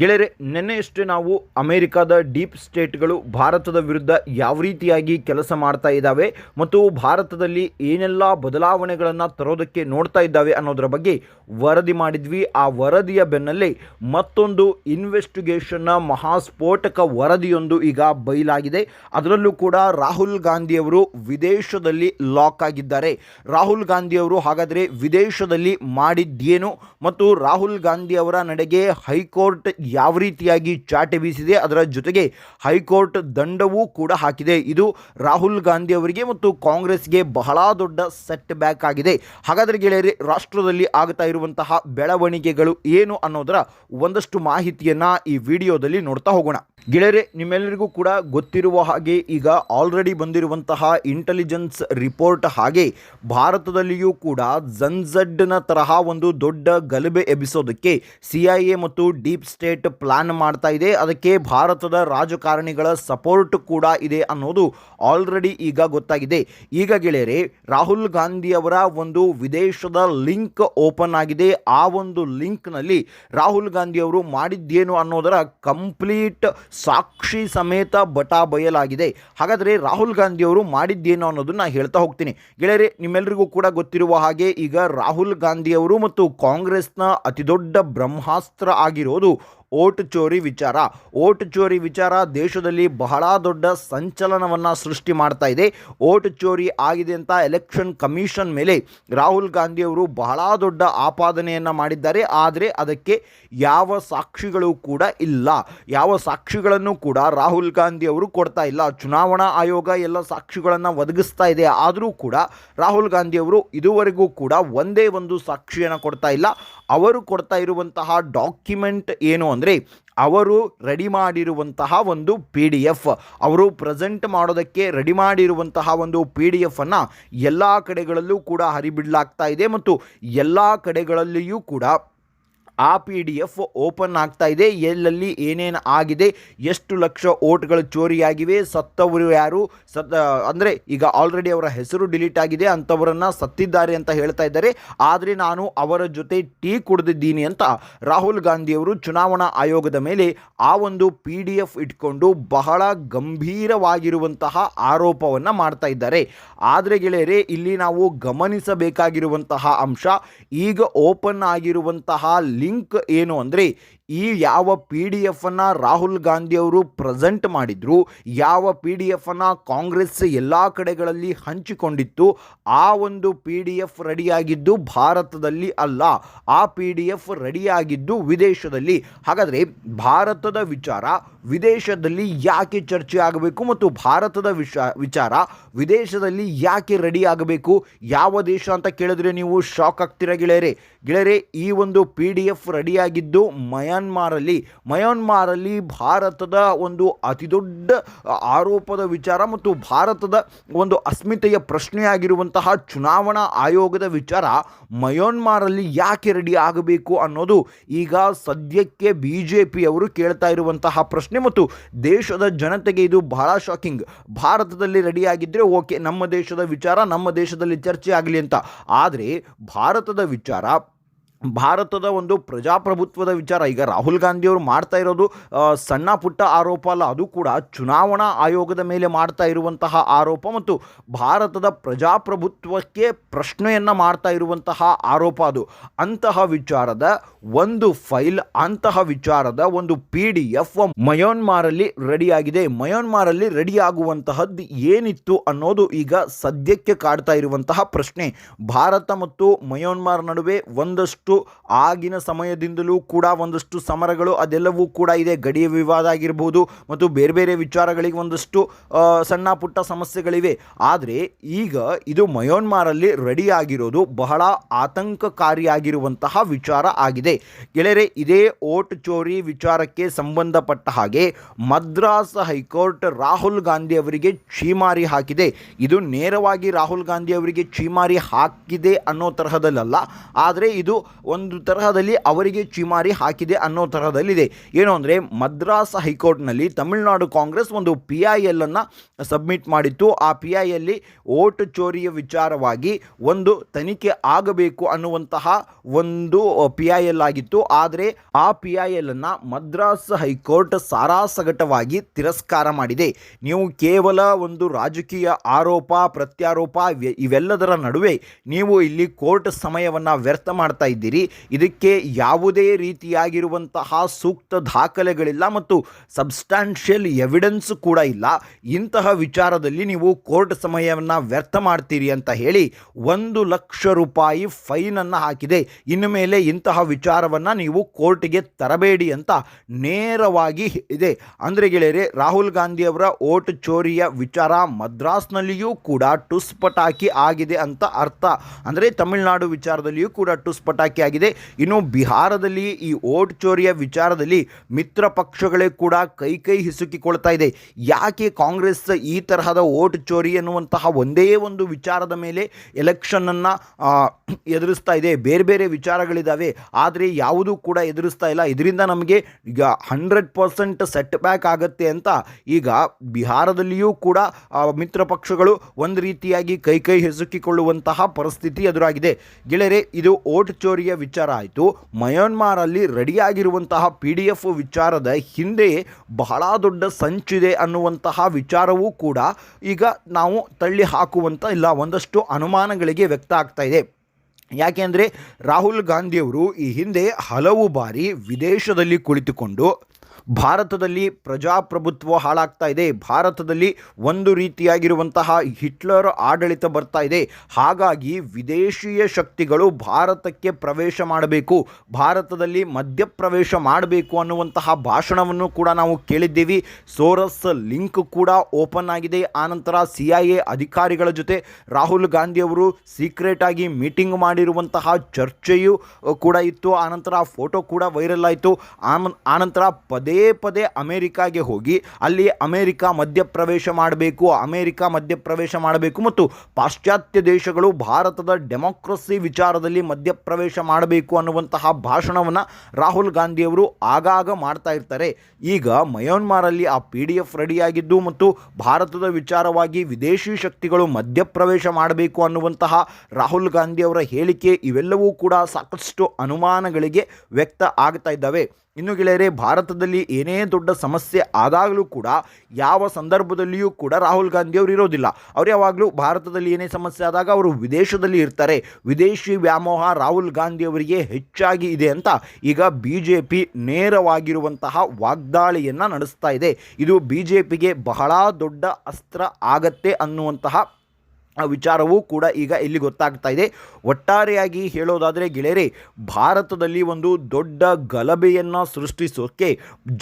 ಗೆಳೆಯರೆ, ನಿನ್ನೆಯಷ್ಟೇ ನಾವು ಅಮೆರಿಕದ ಡೀಪ್ ಸ್ಟೇಟ್ಗಳು ಭಾರತದ ವಿರುದ್ಧ ಯಾವ ರೀತಿಯಾಗಿ ಕೆಲಸ ಮಾಡ್ತಾ ಇದ್ದಾವೆ ಮತ್ತು ಭಾರತದಲ್ಲಿ ಏನೆಲ್ಲ ಬದಲಾವಣೆಗಳನ್ನು ತರೋದಕ್ಕೆ ನೋಡ್ತಾ ಇದ್ದಾವೆ ಅನ್ನೋದರ ಬಗ್ಗೆ ವರದಿ ಮಾಡಿದ್ವಿ. ಆ ವರದಿಯ ಬೆನ್ನಲ್ಲೇ ಮತ್ತೊಂದು ಇನ್ವೆಸ್ಟಿಗೇಷನ್ನ ಮಹಾಸ್ಫೋಟಕ ವರದಿಯೊಂದು ಈಗ ಬಯಲಾಗಿದೆ. ಅದರಲ್ಲೂ ಕೂಡ ರಾಹುಲ್ ಗಾಂಧಿಯವರು ವಿದೇಶದಲ್ಲಿ ಲಾಕ್ ಆಗಿದ್ದಾರೆ. ರಾಹುಲ್ ಗಾಂಧಿಯವರು ಹಾಗಾದರೆ ವಿದೇಶದಲ್ಲಿ ಮಾಡಿದ್ದೇನು ಮತ್ತು ರಾಹುಲ್ ಗಾಂಧಿಯವರ ನಡೆಗೆ ಹೈಕೋರ್ಟ್ ಯಾವ ರೀತಿಯಾಗಿ ಚಾಟೆ ಬೀಸಿದೆ, ಅದರ ಜೊತೆಗೆ ಹೈಕೋರ್ಟ್ ದಂಡವೂ ಕೂಡ ಹಾಕಿದೆ. ಇದು ರಾಹುಲ್ ಗಾಂಧಿ ಅವರಿಗೆ ಮತ್ತು ಕಾಂಗ್ರೆಸ್ಗೆ ಬಹಳ ದೊಡ್ಡ ಸೆಟ್ ಬ್ಯಾಕ್ ಆಗಿದೆ. ಹಾಗಾದರೆ ಗೆಳೆಯರೆ, ರಾಷ್ಟ್ರದಲ್ಲಿ ಆಗ್ತಾ ಇರುವಂತಹ ಬೆಳವಣಿಗೆಗಳು ಏನು ಅನ್ನೋದರ ಒಂದಷ್ಟು ಮಾಹಿತಿಯನ್ನು ಈ ವಿಡಿಯೋದಲ್ಲಿ ನೋಡ್ತಾ ಹೋಗೋಣ. ಗೆಳೆಯರೆ, ನಿಮ್ಮೆಲ್ಲರಿಗೂ ಕೂಡ ಗೊತ್ತಿರುವ ಹಾಗೆ ಈಗ ಆಲ್ರೆಡಿ ಬಂದಿರುವಂತಹ ಇಂಟೆಲಿಜೆನ್ಸ್ ರಿಪೋರ್ಟ್ ಹಾಗೆ ಭಾರತದಲ್ಲಿಯೂ ಕೂಡ ಜನ್ಝಡ್ನ ತರಹ ಒಂದು ದೊಡ್ಡ ಗಲಭೆ ಎಬ್ಬಿಸೋದಕ್ಕೆ ಸಿ ಐ ಎ ಮತ್ತು ಡೀಪ್ ಸ್ಟೇಟ್ ಪ್ಲಾನ್ ಮಾಡ್ತಾ ಇದೆ. ಅದಕ್ಕೆ ಭಾರತದ ರಾಜಕಾರಣಿಗಳ ಸಪೋರ್ಟ್ ಕೂಡ ಇದೆ ಅನ್ನೋದು ಆಲ್ರೆಡಿ ಈಗ ಗೊತ್ತಾಗಿದೆ. ಈಗ ಗೆಳೆಯರೆ, ರಾಹುಲ್ ಗಾಂಧಿಯವರ ಒಂದು ವಿದೇಶದ ಲಿಂಕ್ ಓಪನ್ ಆಗಿದೆ. ಆ ಒಂದು ಲಿಂಕ್ನಲ್ಲಿ ರಾಹುಲ್ ಗಾಂಧಿ ಅವರು ಮಾಡಿದ್ದೇನು ಅನ್ನೋದರ ಕಂಪ್ಲೀಟ್ ಸಾಕ್ಷಿ ಸಮೇತ ಬಟಾ ಬಯಲಾಗಿದೆ. ಹಾಗಾದರೆ ರಾಹುಲ್ ಗಾಂಧಿ ಅವರು ಮಾಡಿದ್ದೇನು ಅನ್ನೋದನ್ನು ಹೇಳ್ತಾ ಹೋಗ್ತೀನಿ. ಗೆಳೆಯರೆ ನಿಮ್ಮೆಲ್ಲರಿಗೂ ಕೂಡ ಗೊತ್ತಿರುವ ಹಾಗೆ ಈಗ ರಾಹುಲ್ ಗಾಂಧಿಯವರು ಮತ್ತು ಕಾಂಗ್ರೆಸ್ನ ಅತಿದೊಡ್ಡ ಬ್ರಹ್ಮಾಸ್ತ್ರ ಆಗಿರೋದು ಓಟ್ ಚೋರಿ ವಿಚಾರ. ಓಟ್ ಚೋರಿ ವಿಚಾರ ದೇಶದಲ್ಲಿ ಬಹಳ ದೊಡ್ಡ ಸಂಚಲನವನ್ನು ಸೃಷ್ಟಿ ಮಾಡ್ತಾ ಇದೆ. ಓಟ್ ಚೋರಿ ಆಗಿದೆ ಅಂತ ಎಲೆಕ್ಷನ್ ಕಮಿಷನ್ ಮೇಲೆ ರಾಹುಲ್ ಗಾಂಧಿಯವರು ಬಹಳ ದೊಡ್ಡ ಆಪಾದನೆಯನ್ನು ಮಾಡಿದ್ದಾರೆ. ಆದರೆ ಅದಕ್ಕೆ ಯಾವ ಸಾಕ್ಷಿಗಳು ಕೂಡ ಇಲ್ಲ. ಯಾವ ಸಾಕ್ಷಿಗಳನ್ನು ಕೂಡ ರಾಹುಲ್ ಗಾಂಧಿ ಅವರು ಕೊಡ್ತಾ ಇಲ್ಲ. ಚುನಾವಣಾ ಆಯೋಗ ಎಲ್ಲ ಸಾಕ್ಷಿಗಳನ್ನು ಒದಗಿಸ್ತಾ ಇದೆ. ಆದರೂ ಕೂಡ ರಾಹುಲ್ ಗಾಂಧಿಯವರು ಇದುವರೆಗೂ ಕೂಡ ಒಂದೇ ಒಂದು ಸಾಕ್ಷಿಯನ್ನು ಕೊಡ್ತಾ ಇಲ್ಲ. ಅವರು ಕೊಡ್ತಾ ಇರುವಂತಹ ಡಾಕ್ಯುಮೆಂಟ್ ಏನು ಅಂದರೆ ಅವರು ರೆಡಿ ಮಾಡಿರುವಂತಹ ಒಂದು ಪಿ ಡಿ ಎಫ್ ಅವರು ಪ್ರೆಸೆಂಟ್ ಮಾಡೋದಕ್ಕೆ ರೆಡಿ ಮಾಡಿರುವಂತಹ ಒಂದು ಪಿ ಡಿ ಎಫನ್ನು ಎಲ್ಲ ಕಡೆಗಳಲ್ಲೂ ಕೂಡ ಹರಿಬಿಡಲಾಗ್ತಾ ಇದೆ ಮತ್ತು ಎಲ್ಲ ಕಡೆಗಳಲ್ಲಿಯೂ ಕೂಡ ಆ ಪಿ ಡಿ ಎಫ್ ಓಪನ್ ಆಗ್ತಾ ಇದೆ. ಎಲ್ಲಲ್ಲಿ ಏನೇನು ಆಗಿದೆ, ಎಷ್ಟು ಲಕ್ಷ ಓಟ್ಗಳು ಚೋರಿಯಾಗಿವೆ, ಸತ್ತವರು ಯಾರು, ಸತ್ ಅಂದರೆ ಈಗ ಆಲ್ರೆಡಿ ಅವರ ಹೆಸರು ಡಿಲೀಟ್ ಆಗಿದೆ, ಅಂಥವರನ್ನು ಸತ್ತಿದ್ದಾರೆ ಅಂತ ಹೇಳ್ತಾ ಇದ್ದಾರೆ. ಆದರೆ ನಾನು ಅವರ ಜೊತೆ ಟೀ ಕುಡಿದಿದ್ದೀನಿ ಅಂತ ರಾಹುಲ್ ಗಾಂಧಿಯವರು ಚುನಾವಣಾ ಆಯೋಗದ ಮೇಲೆ ಆ ಒಂದು ಪಿ ಡಿ ಎಫ್ ಇಟ್ಕೊಂಡು ಬಹಳ ಗಂಭೀರವಾಗಿರುವಂತಹ ಆರೋಪವನ್ನು ಮಾಡ್ತಾ ಇದ್ದಾರೆ. ಆದರೆ ಗೆಳೆಯರೆ, ಇಲ್ಲಿ ನಾವು ಗಮನಿಸಬೇಕಾಗಿರುವಂತಹ ಅಂಶ, ಈಗ ಓಪನ್ ಆಗಿರುವಂತಹ ಲಿಂಕ್ ಏನು ಅಂದರೆ ಈ ಯಾವ ಪಿ ಡಿ ಎಫನ್ನು ರಾಹುಲ್ ಗಾಂಧಿಯವರು ಪ್ರೆಸೆಂಟ್ ಮಾಡಿದ್ರು, ಯಾವ ಪಿ ಡಿ ಎಫನ್ನು ಕಾಂಗ್ರೆಸ್ ಎಲ್ಲ ಕಡೆಗಳಲ್ಲಿ ಹಂಚಿಕೊಂಡಿತ್ತು, ಆ ಒಂದು ಪಿ ಡಿ ಎಫ್ ರೆಡಿಯಾಗಿದ್ದು ಭಾರತದಲ್ಲಿ ಅಲ್ಲ, ಆ ಪಿ ಡಿ ಎಫ್ ರೆಡಿಯಾಗಿದ್ದು ವಿದೇಶದಲ್ಲಿ. ಹಾಗಾದರೆ ಭಾರತದ ವಿಚಾರ ವಿದೇಶದಲ್ಲಿ ಯಾಕೆ ಚರ್ಚೆ ಆಗಬೇಕು ಮತ್ತು ಭಾರತದ ವಿಷ, ವಿಚಾರ ವಿದೇಶದಲ್ಲಿ ಯಾಕೆ ರೆಡಿ ಆಗಬೇಕು, ಯಾವ ದೇಶ ಅಂತ ಕೇಳಿದ್ರೆ ನೀವು ಶಾಕ್ ಆಗ್ತೀರ ಗೆಳೆಯರೆ? ಗೆಳೆಯರೆ, ಈ ಒಂದು ಪಿ ಡಿ ಎಫ್ ರೆಡಿಯಾಗಿದ್ದು ಮಯನ್ಮಾರಲ್ಲಿ ಮಯನ್ಮಾರಲ್ಲಿ ಭಾರತದ ಒಂದು ಅತಿದೊಡ್ಡ ಆರೋಪದ ವಿಚಾರ ಮತ್ತು ಭಾರತದ ಒಂದು ಅಸ್ಮಿತೆಯ ಪ್ರಶ್ನೆಯಾಗಿರುವಂತಹ ಚುನಾವಣಾ ಆಯೋಗದ ವಿಚಾರ ಮಯೋನ್ಮಾರಲ್ಲಿ ಯಾಕೆ ರೆಡಿ ಆಗಬೇಕು ಅನ್ನೋದು ಈಗ ಸದ್ಯಕ್ಕೆ ಬಿ ಜೆ ಪಿಯವರು ಕೇಳ್ತಾ ಇರುವಂತಹ ಪ್ರಶ್ನೆ ಮತ್ತು ದೇಶದ ಜನತೆಗೆ ಇದು ಬಹಳ ಶಾಕಿಂಗ್. ಭಾರತದಲ್ಲಿ ರೆಡಿಯಾಗಿದ್ದರೆ ಓಕೆ, ನಮ್ಮ ದೇಶದ ವಿಚಾರ ನಮ್ಮ ದೇಶದಲ್ಲಿ ಚರ್ಚೆ ಆಗಲಿ ಅಂತ. ಆದರೆ ಭಾರತದ ವಿಚಾರ ಭಾರತದ ಒಂದು ಪ್ರಜಾಪ್ರಭುತ್ವದ ವಿಚಾರ, ಈಗ ರಾಹುಲ್ ಗಾಂಧಿಯವರು ಮಾಡ್ತಾ ಇರೋದು ಸಣ್ಣ ಪುಟ್ಟ ಆರೋಪ ಅಲ್ಲ, ಅದು ಕೂಡ ಚುನಾವಣಾ ಆಯೋಗದ ಮೇಲೆ ಮಾಡ್ತಾ ಇರುವಂತಹ ಆರೋಪ ಮತ್ತು ಭಾರತದ ಪ್ರಜಾಪ್ರಭುತ್ವಕ್ಕೆ ಪ್ರಶ್ನೆಯನ್ನು ಮಾಡ್ತಾ ಇರುವಂತಹ ಆರೋಪ ಅದು. ಅಂತಹ ವಿಚಾರದ ಒಂದು ಫೈಲ್, ಅಂತಹ ವಿಚಾರದ ಒಂದು ಪಿ ಡಿ ಎಫ್ ಮಯೋನ್ಮಾರಲ್ಲಿ ರೆಡಿಯಾಗಿದೆ. ಮಯೋನ್ಮಾರಲ್ಲಿ ರೆಡಿ ಆಗುವಂತಹದ್ದು ಏನಿತ್ತು ಅನ್ನೋದು ಈಗ ಸದ್ಯಕ್ಕೆ ಕಾಡ್ತಾ ಇರುವಂತಹ ಪ್ರಶ್ನೆ. ಭಾರತ ಮತ್ತು ಮಯೋನ್ಮಾರ್ ನಡುವೆ ಒಂದಷ್ಟು ಆಗಿನ ಸಮಯದಿಂದಲೂ ಕೂಡ ಒಂದಷ್ಟು ಸಮರಗಳು ಅದೆಲ್ಲವೂ ಕೂಡ ಇದೆ. ಗಡಿ ವಿವಾದ ಆಗಿರ್ಬೋದು ಮತ್ತು ಬೇರೆ ಬೇರೆ ವಿಚಾರಗಳಿಗೆ ಒಂದಷ್ಟು ಸಣ್ಣ ಪುಟ್ಟ ಸಮಸ್ಯೆಗಳಿವೆ. ಆದರೆ ಈಗ ಇದು ಮಯೋನ್ಮಾರಲ್ಲಿ ರೆಡಿಯಾಗಿರೋದು ಬಹಳ ಆತಂಕಕಾರಿಯಾಗಿರುವಂತಹ ವಿಚಾರ ಆಗಿದೆ. ಗೆಳೆಯರೆ, ಇದೇ ಓಟ್ ಚೋರಿ ವಿಚಾರಕ್ಕೆ ಸಂಬಂಧಪಟ್ಟ ಹಾಗೆ ಮದ್ರಾಸ್ ಹೈಕೋರ್ಟ್ ರಾಹುಲ್ ಗಾಂಧಿ ಅವರಿಗೆ ಛೀಮಾರಿ ಹಾಕಿದೆ. ಇದು ನೇರವಾಗಿ ರಾಹುಲ್ ಗಾಂಧಿ ಅವರಿಗೆ ಛೀಮಾರಿ ಹಾಕಿದೆ ಅನ್ನೋ ತರಹದಲ್ಲ ಆದರೆ ಇದು ಒಂದು ತರಹದಲ್ಲಿ ಅವರಿಗೆ ಚಿಮಾರಿ ಹಾಕಿದೆ ಅನ್ನೋ ತರಹದಲ್ಲಿದೆ. ಏನು ಅಂದರೆ ಮದ್ರಾಸ್ ಹೈಕೋರ್ಟ್ನಲ್ಲಿ ತಮಿಳುನಾಡು ಕಾಂಗ್ರೆಸ್ ಒಂದು ಪಿ ಐ ಎಲ್ಲನ್ನು ಸಬ್ಮಿಟ್ ಮಾಡಿತ್ತು. ಆ ಪಿ ಐ ಎಲ್ಲಿ ಓಟ್ ಚೋರಿಯ ವಿಚಾರವಾಗಿ ಒಂದು ತನಿಖೆ ಆಗಬೇಕು ಅನ್ನುವಂತಹ ಒಂದು ಪಿ ಐ ಎಲ್ ಆಗಿತ್ತು. ಆದರೆ ಆ ಪಿ ಐ ಎಲ್ಲನ್ನು ಮದ್ರಾಸ್ ಹೈಕೋರ್ಟ್ ಸಾರಾಸಗಟವಾಗಿ ತಿರಸ್ಕಾರ ಮಾಡಿದೆ. ನೀವು ಕೇವಲ ಒಂದು ರಾಜಕೀಯ ಆರೋಪ, ಪ್ರತ್ಯಾರೋಪ ಇವೆ- ಇವೆಲ್ಲದರ ನಡುವೆ ನೀವು ಇಲ್ಲಿ ಕೋರ್ಟ್ ಸಮಯವನ್ನು ವ್ಯರ್ಥ ಮಾಡ್ತಾ ಇದ್ದೀರಿ. ಇದಕ್ಕೆ ಯಾವುದೇ ರೀತಿಯಾಗಿರುವಂತಹ ಸೂಕ್ತ ದಾಖಲೆಗಳಿಲ್ಲ ಮತ್ತು ಸಬ್ಸ್ಟಾನ್ಷಿಯಲ್ ಎವಿಡೆನ್ಸ್ ಕೂಡ ಇಲ್ಲ. ಇಂತಹ ವಿಚಾರದಲ್ಲಿ ನೀವು ಕೋರ್ಟ್ ಸಮಯವನ್ನು ವ್ಯರ್ಥ ಮಾಡ್ತೀರಿ ಅಂತ ಹೇಳಿ ಒಂದು ಲಕ್ಷ ರೂಪಾಯಿ ಫೈನನ್ನು ಹಾಕಿದೆ. ಇನ್ನು ಮೇಲೆ ಇಂತಹ ವಿಚಾರವನ್ನು ನೀವು ಕೋರ್ಟ್ಗೆ ತರಬೇಡಿ ಅಂತ ನೇರವಾಗಿ ಇದೆ. ಅಂದರೆ ಗೆಳೆಯರೆ, ರಾಹುಲ್ ಗಾಂಧಿಯವರ ಓಟ್ ಚೋರಿಯ ವಿಚಾರ ಮದ್ರಾಸ್ನಲ್ಲಿಯೂ ಕೂಡ ಟುಸ್ ಪಟಾಕಿ ಆಗಿದೆ ಅಂತ ಅರ್ಥ. ಅಂದರೆ ತಮಿಳುನಾಡು ವಿಚಾರದಲ್ಲಿಯೂ ಕೂಡ ಟುಸ್ ಆಗಿದೆ. ಇನ್ನು ಬಿಹಾರದಲ್ಲಿ ಈ ಓಟ್ ಚೋರಿಯ ವಿಚಾರದಲ್ಲಿ ಮಿತ್ರ ಪಕ್ಷಗಳೇ ಕೂಡ ಕೈ ಕೈ ಹಿಸುಕಿಕೊಳ್ತಾ ಇದೆ. ಯಾಕೆ ಕಾಂಗ್ರೆಸ್ ಈ ತರಹದ ಓಟ್ ಚೋರಿ ಎನ್ನುವಂತಹ ಒಂದೇ ಒಂದು ವಿಚಾರದ ಮೇಲೆ ಎಲೆಕ್ಷನನ್ನು ಎದುರಿಸ್ತಾ ಇದೆ. ಬೇರೆ ಬೇರೆ ವಿಚಾರಗಳಿದ್ದಾವೆ ಆದರೆ ಯಾವುದೂ ಕೂಡ ಎದುರಿಸ್ತಾ ಇಲ್ಲ. ಇದರಿಂದ ನಮಗೆ ಈಗ ಹಂಡ್ರೆಡ್ ಪರ್ಸೆಂಟ್ ಸೆಟ್ ಬ್ಯಾಕ್ ಆಗುತ್ತೆ ಅಂತ ಈಗ ಬಿಹಾರದಲ್ಲಿಯೂ ಕೂಡ ಮಿತ್ರ ಪಕ್ಷಗಳು ಒಂದು ರೀತಿಯಾಗಿ ಕೈ ಕೈ ಹೆಸುಕಿಕೊಳ್ಳುವಂತಹ ಪರಿಸ್ಥಿತಿ ಎದುರಾಗಿದೆ. ಗೆಳೆಯರೆ, ಇದು ಓಟ್ ಚೋರಿಯ ವಿಚಾರ ಆಯಿತು. ಮಯನ್ಮಾರಲ್ಲಿ ರೆಡಿಯಾಗಿರುವಂತಹ ಪಿ ಡಿ ಎಫ್ ವಿಚಾರದ ಹಿಂದೆ ಬಹಳ ದೊಡ್ಡ ಸಂಚಿದೆ ಅನ್ನುವಂತಹ ವಿಚಾರವೂ ಕೂಡ ಈಗ ನಾವು ತಳ್ಳಿ ಹಾಕುವಂಥ ಇಲ್ಲ, ಒಂದಷ್ಟು ಅನುಮಾನಗಳಿಗೆ ವ್ಯಕ್ತ ಆಗ್ತಾ ಇದೆ. ಯಾಕೆಂದರೆ ರಾಹುಲ್ ಗಾಂಧಿಯವರು ಈ ಹಿಂದೆ ಹಲವು ಬಾರಿ ವಿದೇಶದಲ್ಲಿ ಕುಳಿತುಕೊಂಡು ಭಾರತದಲ್ಲಿ ಪ್ರಜಾಪ್ರಭುತ್ವ ಹಾಳಾಗ್ತಾ ಇದೆ. ಭಾರತದಲ್ಲಿ ಒಂದು ರೀತಿಯಾಗಿರುವಂತಹ ಹಿಟ್ಲರ್ ಆಡಳಿತ ಬರ್ತಾ ಇದೆ. ಹಾಗಾಗಿ ವಿದೇಶೀಯ ಶಕ್ತಿಗಳು ಭಾರತಕ್ಕೆ ಪ್ರವೇಶ ಮಾಡಬೇಕು. ಭಾರತದಲ್ಲಿ ಮಧ್ಯಪ್ರವೇಶ ಮಾಡಬೇಕು ಅನ್ನುವಂತಹ ಭಾಷಣವನ್ನು ಕೂಡ ನಾವು ಕೇಳಿದ್ದೀವಿ. ಸೋರಸ್ ಲಿಂಕ್ ಕೂಡ ಓಪನ್ ಆಗಿದೆ. ಆನಂತರ ಸಿ ಐ ಎ ಅಧಿಕಾರಿಗಳ ಜೊತೆ ರಾಹುಲ್ ಗಾಂಧಿಯವರು ಸೀಕ್ರೆಟ್ ಆಗಿ ಮೀಟಿಂಗ್ ಮಾಡಿರುವಂತಹ ಚರ್ಚೆಯು ಕೂಡ ಇತ್ತು. ಆನಂತರ ಫೋಟೋ ಕೂಡ ವೈರಲ್ ಆಯಿತು. ಆನಂತರ ಪದೇ ಪದೇ ಪದೇ ಅಮೇರಿಕಾಗೆ ಹೋಗಿ ಅಲ್ಲಿ ಅಮೇರಿಕ ಮಧ್ಯಪ್ರವೇಶ ಮಾಡಬೇಕು, ಅಮೇರಿಕ ಮಧ್ಯಪ್ರವೇಶ ಮಾಡಬೇಕು ಮತ್ತು ಪಾಶ್ಚಾತ್ಯ ದೇಶಗಳು ಭಾರತದ ಡೆಮೋಕ್ರಸಿ ವಿಚಾರದಲ್ಲಿ ಮಧ್ಯಪ್ರವೇಶ ಮಾಡಬೇಕು ಅನ್ನುವಂತಹ ಭಾಷಣವನ್ನು ರಾಹುಲ್ ಗಾಂಧಿಯವರು ಆಗಾಗ ಮಾಡ್ತಾ ಇರ್ತಾರೆ. ಈಗ ಮಯನ್ಮಾರಲ್ಲಿ ಆ ಪಿ ಡಿ ಎಫ್ ರೆಡಿಯಾಗಿದ್ದು ಮತ್ತು ಭಾರತದ ವಿಚಾರವಾಗಿ ವಿದೇಶಿ ಶಕ್ತಿಗಳು ಮಧ್ಯಪ್ರವೇಶ ಮಾಡಬೇಕು ಅನ್ನುವಂತಹ ರಾಹುಲ್ ಗಾಂಧಿಯವರ ಹೇಳಿಕೆ ಇವೆಲ್ಲವೂ ಕೂಡ ಸಾಕಷ್ಟು ಅನುಮಾನಗಳಿಗೆ ವ್ಯಕ್ತ ಆಗ್ತಾ ಇದ್ದಾವೆ. ಇನ್ನು ಗೆಳೆಯರೆ, ಭಾರತದಲ್ಲಿ ಏನೇ ದೊಡ್ಡ ಸಮಸ್ಯೆ ಆದಾಗಲೂ ಕೂಡ ಯಾವ ಸಂದರ್ಭದಲ್ಲಿಯೂ ಕೂಡ ರಾಹುಲ್ ಗಾಂಧಿ ಅವರು ಇರೋದಿಲ್ಲ. ಅವರು ಯಾವಾಗಲೂ ಭಾರತದಲ್ಲಿ ಏನೇ ಸಮಸ್ಯೆ ಆದಾಗ ಅವರು ವಿದೇಶದಲ್ಲಿ ಇರ್ತಾರೆ. ವಿದೇಶಿ ವ್ಯಾಮೋಹ ರಾಹುಲ್ ಗಾಂಧಿ ಅವರಿಗೆ ಹೆಚ್ಚಾಗಿ ಇದೆ ಅಂತ ಈಗ ಬಿ ಜೆ ಪಿ ನೇರವಾಗಿರುವಂತಹ ವಾಗ್ದಾಳಿಯನ್ನು ನಡೆಸ್ತಾ ಇದೆ. ಇದು ಬಿ ಜೆ ಪಿಗೆ ಬಹಳ ದೊಡ್ಡ ಅಸ್ತ್ರ ಆಗತ್ತೆ ಅನ್ನುವಂತಹ ವಿಚಾರವೂ ಕೂಡ ಈಗ ಇಲ್ಲಿ ಗೊತ್ತಾಗ್ತಾ ಇದೆ. ಒಟ್ಟಾರೆಯಾಗಿ ಹೇಳೋದಾದರೆ ಗೆಳೆಯರೆ, ಭಾರತದಲ್ಲಿ ಒಂದು ದೊಡ್ಡ ಗಲಭೆಯನ್ನು ಸೃಷ್ಟಿಸೋಕ್ಕೆ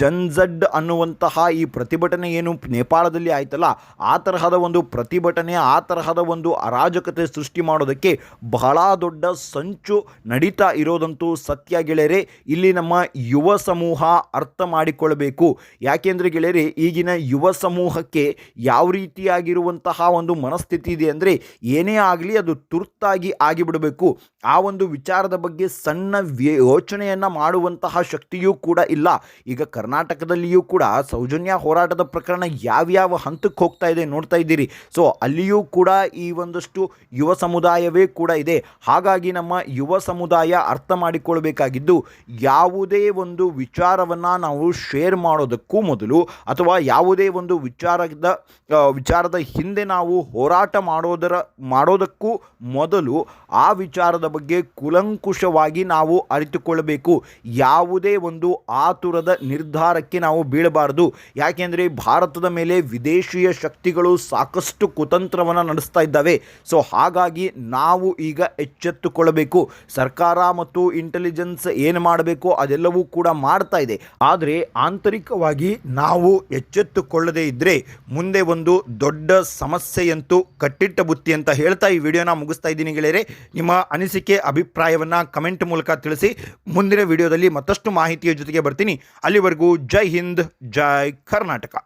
ಜನ್ಝಡ್ ಅನ್ನುವಂತಹ ಈ ಪ್ರತಿಭಟನೆ ಏನು ನೇಪಾಳದಲ್ಲಿ ಆಯ್ತಲ್ಲ, ಆ ತರಹದ ಒಂದು ಪ್ರತಿಭಟನೆ, ಆ ತರಹದ ಒಂದು ಅರಾಜಕತೆ ಸೃಷ್ಟಿ ಮಾಡೋದಕ್ಕೆ ಬಹಳ ದೊಡ್ಡ ಸಂಚು ನಡೀತಾ ಇರೋದಂತೂ ಸತ್ಯ ಗೆಳೆಯರೆ. ಇಲ್ಲಿ ನಮ್ಮ ಯುವ ಸಮೂಹ ಅರ್ಥ ಮಾಡಿಕೊಳ್ಳಬೇಕು ಯಾಕೆಂದರೆ ಗೆಳೆಯರೆ, ಈಗಿನ ಯುವ ಸಮೂಹಕ್ಕೆ ಯಾವ ರೀತಿಯಾಗಿರುವಂತಹ ಒಂದು ಮನಸ್ಥಿತಿ ಇದೆ ಅಂದರೆ ಏನೇ ಆಗಲಿ ಅದು ತುರ್ತಾಗಿ ಆಗಿಬಿಡಬೇಕು. ಆ ಒಂದು ವಿಚಾರದ ಬಗ್ಗೆ ಸಣ್ಣ ಯೋಚನೆಯನ್ನು ಮಾಡುವಂತಹ ಶಕ್ತಿಯೂ ಕೂಡ ಇಲ್ಲ. ಈಗ ಕರ್ನಾಟಕದಲ್ಲಿಯೂ ಕೂಡ ಸೌಜನ್ಯ ಹೋರಾಟದ ಪ್ರಕರಣ ಯಾವ್ಯಾವ ಹಂತಕ್ಕೆ ಹೋಗ್ತಾ ಇದೆ ನೋಡ್ತಾ ಇದ್ದೀರಿ. ಸೊ, ಅಲ್ಲಿಯೂ ಕೂಡ ಈ ಒಂದಷ್ಟು ಯುವ ಸಮುದಾಯವೇ ಕೂಡ ಇದೆ. ಹಾಗಾಗಿ ನಮ್ಮ ಯುವ ಸಮುದಾಯ ಅರ್ಥ ಮಾಡಿಕೊಳ್ಬೇಕಾಗಿದ್ದು, ಯಾವುದೇ ಒಂದು ವಿಚಾರವನ್ನು ನಾವು ಶೇರ್ ಮಾಡೋದಕ್ಕೂ ಮೊದಲು ಅಥವಾ ಯಾವುದೇ ಒಂದು ವಿಚಾರದ ವಿಚಾರದ ಹಿಂದೆ ನಾವು ಹೋರಾಟ ಮಾಡೋದರ, ಮಾಡೋದಕ್ಕೂ ಮೊದಲು ಆ ವಿಚಾರದ ಬಗ್ಗೆ ಕುಲಂಕುಷವಾಗಿ ನಾವು ಅರಿತುಕೊಳ್ಳಬೇಕು. ಯಾವುದೇ ಒಂದು ಆತುರದ ನಿರ್ಧಾರಕ್ಕೆ ನಾವು ಬೀಳಬಾರದು. ಯಾಕೆಂದರೆ ಭಾರತದ ಮೇಲೆ ವಿದೇಶೀಯ ಶಕ್ತಿಗಳು ಸಾಕಷ್ಟು ಕುತಂತ್ರವನ್ನು ನಡೆಸ್ತಾ ಇದ್ದಾವೆ. ಸೊ, ಹಾಗಾಗಿ ನಾವು ಈಗ ಎಚ್ಚೆತ್ತುಕೊಳ್ಳಬೇಕು. ಸರ್ಕಾರ ಮತ್ತು ಇಂಟೆಲಿಜೆನ್ಸ್ ಏನು ಮಾಡಬೇಕು ಅದೆಲ್ಲವೂ ಕೂಡ ಮಾಡ್ತಾ ಇದೆ. ಆದರೆ ಆಂತರಿಕವಾಗಿ ನಾವು ಎಚ್ಚೆತ್ತುಕೊಳ್ಳದೇ ಇದ್ದರೆ ಮುಂದೆ ಒಂದು ದೊಡ್ಡ ಸಮಸ್ಯೆಯಂತೂ ಕಟ್ಟಿಟ್ಟ ಬುತ್ತಿ ಅಂತ ಹೇಳ್ತಾ ಈ ವಿಡಿಯೋನ ಮುಗಿಸ್ತಾ ಇದ್ದೀನಿ ಗೆಳೆಯರೆ. ನಿಮ್ಮ ಅನಿಸಿಕೆ, ಅಭಿಪ್ರಾಯವನ್ನು ಕಮೆಂಟ್ ಮೂಲಕ ತಿಳಿಸಿ. ಮುಂದಿನ ವಿಡಿಯೋದಲ್ಲಿ ಮತ್ತಷ್ಟು ಮಾಹಿತಿಯ ಜೊತೆಗೆ ಬರ್ತೀನಿ. ಅಲ್ಲಿವರೆಗೂ ಜೈ ಹಿಂದ್, ಜೈ ಕರ್ನಾಟಕ.